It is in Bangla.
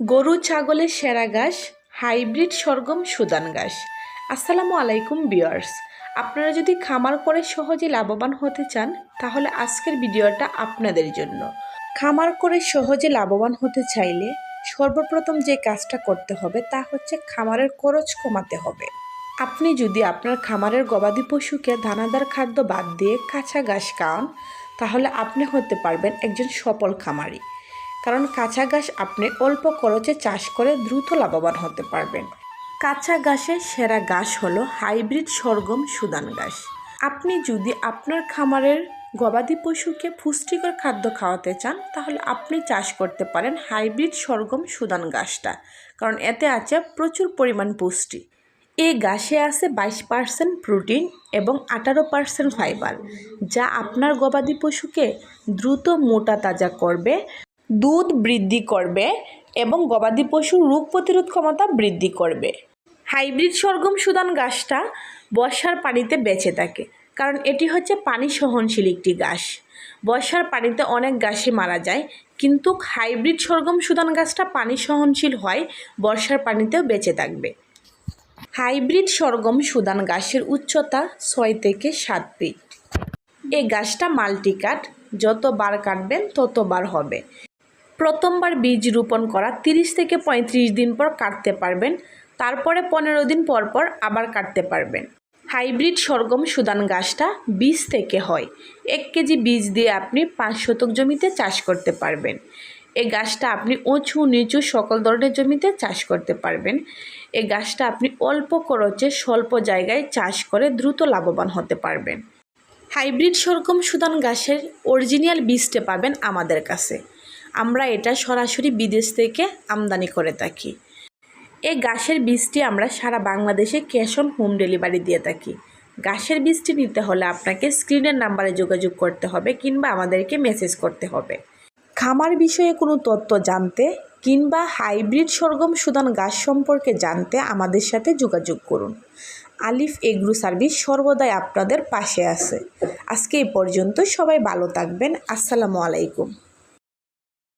গরু, ছাগলের সেরা ঘাস, হাইব্রিড সরগম, সুদান ঘাস। আসসালামু আলাইকুম বিয়ার্স আপনারা যদি খামার করে সহজে লাভবান হতে চান, তাহলে আজকের ভিডিওটা আপনাদের জন্য। খামার করে সহজে লাভবান হতে চাইলে সর্বপ্রথম যে কাজটা করতে হবে, তা হচ্ছে খামারের খরচ কমাতে হবে। আপনি যদি আপনার খামারের গবাদি পশুকে দানাদার খাদ্য বাদ দিয়ে কাঁচা ঘাস খাওয়ান তাহলে আপনি হতে পারবেন একজন সফল খামারি। কারণ কাঁচা ঘাস আপনি অল্প খরচে চাষ করে দ্রুত লাভবান হতে পারবেন। কাঁচা ঘাসের সেরা ঘাস হলো হাইব্রিড সরগম সুদান ঘাস। আপনি যদি আপনার খামারের গবাদি পশুকে পুষ্টিকর খাদ্য খাওয়াতে চান, তাহলে আপনি চাষ করতে পারেন হাইব্রিড সরগম সুদান ঘাসটা, কারণ এতে আছে প্রচুর পরিমাণ পুষ্টি। এই ঘাসে আছে বাইশ পার্সেন্ট প্রোটিন এবং আঠারো পার্সেন্ট ফাইবার, যা আপনার গবাদি পশুকে দ্রুত মোটা তাজা করবে। দুধ বৃদ্ধি করবে এবং গবাদি পশুর রোগ প্রতিরোধ ক্ষমতা বৃদ্ধি করবে। হাইব্রিড সরগম সুদান গাছটা বর্ষার পানিতে বেঁচে থাকে, কারণ এটি হচ্ছে পানি সহনশীল একটি গাছ। বর্ষার পানিতে অনেক গাছই মারা যায়, কিন্তু হাইব্রিড সরগম সুদান গাছটা পানি সহনশীল হয়, বর্ষার পানিতেও বেঁচে থাকবে। হাইব্রিড সরগম সুদান গাছের উচ্চতা ছয় থেকে সাত ফিট। এই গাছটা মাল্টিকাট যতবার কাটবেন ততবার হবে। প্রথমবার বীজ রোপণ করা তিরিশ থেকে পঁয়ত্রিশ দিন পর কাটতে পারবেন, তারপরে পনেরো দিন পর পর আবার কাটতে পারবেন। হাইব্রিড সরগম সুদান গাছটা বীজ থেকে হয়। এক কেজি বীজ দিয়ে আপনি পাঁচ শতক জমিতে চাষ করতে পারবেন। এই গাছটা আপনি উঁচু, নিচু সকল ধরনের জমিতে চাষ করতে পারবেন। এই গাছটা আপনি অল্প খরচে স্বল্প জায়গায় চাষ করে দ্রুত লাভবান হতে পারবেন। হাইব্রিড সরগম সুদান গাছের অরিজিনাল বীজটা পাবেন আমাদের কাছে। আমরা এটা সরাসরি বিদেশ থেকে আমদানি করে থাকি। এই গাছের বীজটি আমরা সারা বাংলাদেশে ক্যাশ অন হোম ডেলিভারি দিয়ে থাকি। গাছের বীজটি নিতে হলে আপনাকে স্ক্রিনের নাম্বারে যোগাযোগ করতে হবে কিংবা আমাদেরকে মেসেজ করতে হবে। খামার বিষয়ে কোনো তথ্য জানতে কিংবা হাইব্রিড সরগম সুদান গাছ সম্পর্কে জানতে আমাদের সাথে যোগাযোগ করুন। আলিফ এগ্রু সার্ভিস সর্বদাই আপনাদের পাশে আছে। আজকে এই পর্যন্ত সবাই ভালো থাকবেন। আসসালামু আলাইকুম।